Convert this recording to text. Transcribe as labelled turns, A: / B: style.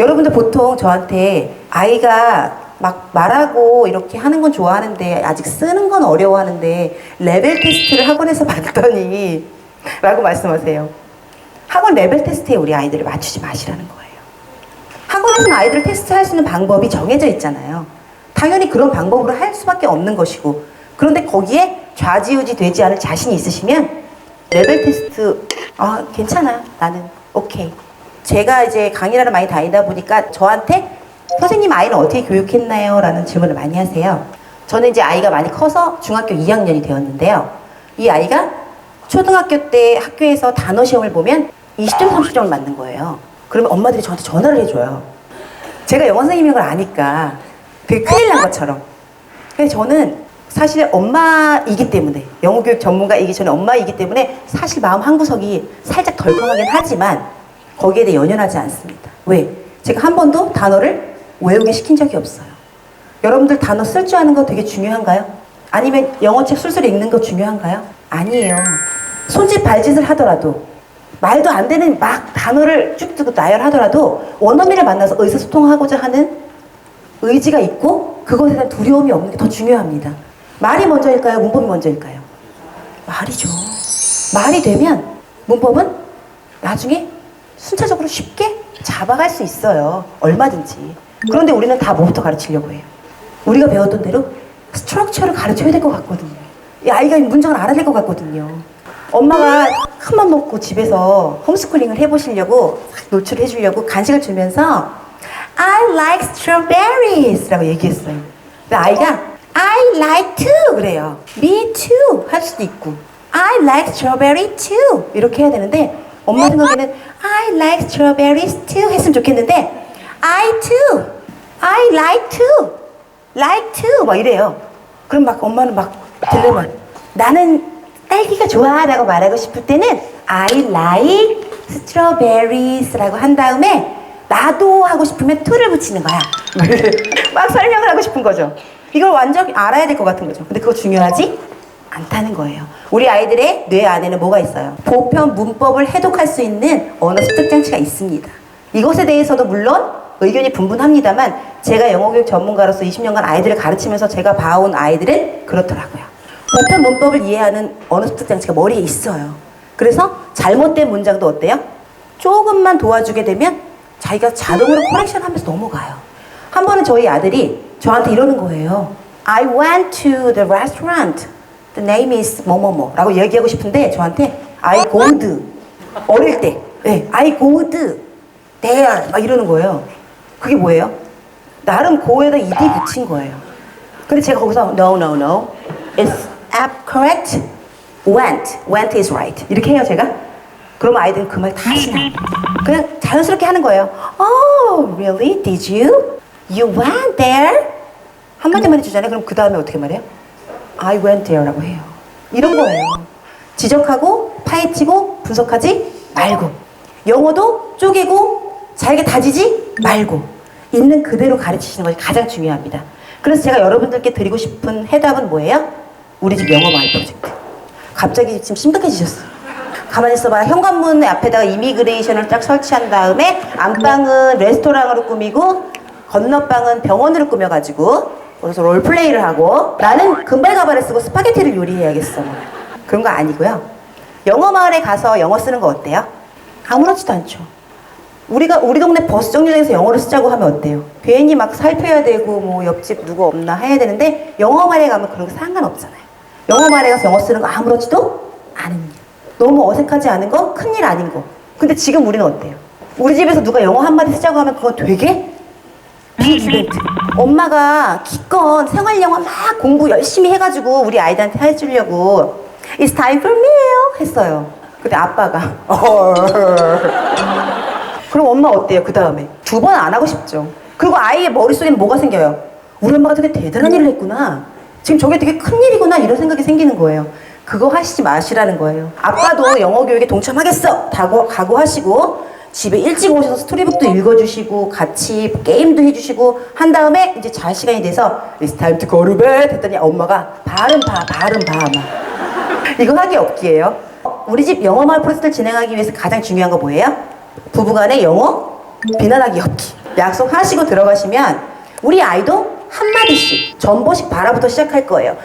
A: 여러분들 보통 저한테 아이가 막 말하고 이렇게 하는 건 좋아하는데 아직 쓰는 건 어려워하는데 레벨 테스트를 학원에서 받더니 라고 말씀하세요. 학원 레벨 테스트에 우리 아이들을 맞추지 마시라는 거예요. 학원에서는 아이들을 테스트할 수 있는 방법이 정해져 있잖아요. 당연히 그런 방법으로 할 수밖에 없는 것이고 그런데 거기에 좌지우지 되지 않을 자신이 있으시면 레벨 테스트 아 괜찮아 나는 오케이 제가 이제 강의를 많이 다니다 보니까 저한테 선생님 아이는 어떻게 교육했나요? 라는 질문을 많이 하세요. 저는 이제 아이가 많이 커서 중학교 2학년이 되었는데요. 이 아이가 초등학교 때 학교에서 단어 시험을 보면 20점, 30점을 맞는 거예요. 그러면 엄마들이 저한테 전화를 해줘요. 제가 영어 선생님인 걸 아니까 되게 큰일 난 것처럼. 그래서 저는 사실 엄마이기 때문에 영어 교육 전문가이기 전에 엄마이기 때문에 사실 마음 한 구석이 살짝 덜컹하긴 하지만 거기에 대해 연연하지 않습니다. 왜? 제가 한 번도 단어를 외우게 시킨 적이 없어요. 여러분들 단어 쓸 줄 아는 거 되게 중요한가요? 아니면 영어책 술술 읽는 거 중요한가요? 아니에요. 손짓 발짓을 하더라도 말도 안 되는 막 단어를 쭉 두고 나열하더라도 원어민을 만나서 의사소통하고자 하는 의지가 있고 그것에 대한 두려움이 없는 게 더 중요합니다. 말이 먼저일까요? 문법이 먼저일까요? 말이죠. 말이 되면 문법은 나중에 순차적으로 쉽게 잡아갈 수 있어요. 얼마든지. 그런데 우리는 다 뭐부터 가르치려고 해요? 우리가 배웠던 대로 스트럭처를 가르쳐야 될 것 같거든요. 이 아이가 이 문장을 알아야 될 것 같거든요. 엄마가 큰맘 먹고 집에서 홈스쿨링을 해보시려고 싹 노출해 주려고 간식을 주면서 I like strawberries 라고 얘기했어요. 근데 아이가 I like too 그래요. Me too 할 수도 있고 I like strawberry too 이렇게 해야 되는데 엄마 생각에는 I like strawberries too 했으면 좋겠는데 I too I like too like too 막 이래요. 그럼 막 엄마는 막 딜레마. 나는 딸기가 좋아라고 말하고 싶을 때는 I like strawberries라고 한 다음에 나도 하고 싶으면 to를 붙이는 거야. 막 설명을 하고 싶은 거죠. 이걸 완전히 알아야 될 것 같은 거죠. 근데 그거 중요하지 않다는 거예요. 우리 아이들의 뇌 안에는 뭐가 있어요? 보편 문법을 해독할 수 있는 언어 습득 장치가 있습니다. 이것에 대해서도 물론 의견이 분분합니다만 제가 영어 교육 전문가로서 20년간 아이들을 가르치면서 제가 봐온 아이들은 그렇더라고요. 보편 문법을 이해하는 언어 습득 장치가 머리에 있어요. 그래서 잘못된 문장도 어때요? 조금만 도와주게 되면 자기가 자동으로 커렉션 하면서 넘어가요. 한 번은 저희 아들이 저한테 이러는 거예요. I went to the restaurant. The name is 뭐뭐뭐 라고 얘기하고 싶은데 저한테 I go'd 어릴 때. 네, I go'd there 막 이러는 거예요. 그게 뭐예요? 나름 고에다 ed 붙인 거예요. 근데 제가 거기서 no no no. It's app correct? Went went is right. 이렇게 해요 제가? 그러면 아이들은 그 말다 하시나? 그냥 자연스럽게 하는 거예요. Oh really? Did you? You went there? 한마디만 해주잖아요. 그럼 그 다음에 어떻게 말해요 I went there라고 해요 이런 거예요 지적하고 파헤치고 분석하지 말고 영어도 쪼개고 잘게 다지지 말고 있는 그대로 가르치시는 것이 가장 중요합니다. 그래서 제가 여러분들께 드리고 싶은 해답은 뭐예요? 우리 집 영어 마을 프로젝트. 갑자기 지금 심각해지셨어요. 가만히 있어봐. 현관문 앞에다가 이미그레이션을 딱 설치한 다음에 안방은 레스토랑으로 꾸미고 건너방은 병원으로 꾸며가지고 그래서 롤플레이를 하고 나는 금발 가발을 쓰고 스파게티를 요리해야겠어. 그런 거 아니고요. 영어 마을에 가서 영어 쓰는 거 어때요? 아무렇지도 않죠. 우리가 우리 동네 버스 정류장에서 영어를 쓰자고 하면 어때요? 괜히 막 살펴야 되고 뭐 옆집 누구 없나 해야 되는데 영어 말에 가면 그런 거 상관없잖아요. 영어 말에 가서 영어 쓰는 거 아무렇지도 않은 일. 너무 어색하지 않은 거 큰일 아닌 거. 근데 지금 우리는 어때요? 우리 집에서 누가 영어 한마디 쓰자고 하면 그건 되게 빅 이벤트. 엄마가 기껏 생활 영어 막 공부 열심히 해가지고 우리 아이들한테 해주려고 It's time for meal 했어요. 근데 아빠가 그럼 엄마 어때요? 그 다음에 두 번 안 하고 싶죠. 그리고 아이의 머릿속에는 뭐가 생겨요? 우리 엄마가 되게 대단한 일을 했구나. 지금 저게 되게 큰 일이구나 이런 생각이 생기는 거예요. 그거 하시지 마시라는 거예요. 아빠도 영어 교육에 동참하겠어. 다고 각오하시고 집에 일찍 오셔서 스토리북도 읽어주시고 같이 게임도 해주시고 한 다음에 이제 잘 시간이 돼서 It's time to go to bed 했더니 엄마가 발음 봐 발음 봐 막. 이거 하기 없기예요. 우리 집 영어 마을 프로젝트를 진행하기 위해서 가장 중요한 거 뭐예요? 부부간의 영어 비난하기 없기. 약속하시고 들어가시면 우리 아이도 한마디씩 전보식 바라부터 시작할 거예요.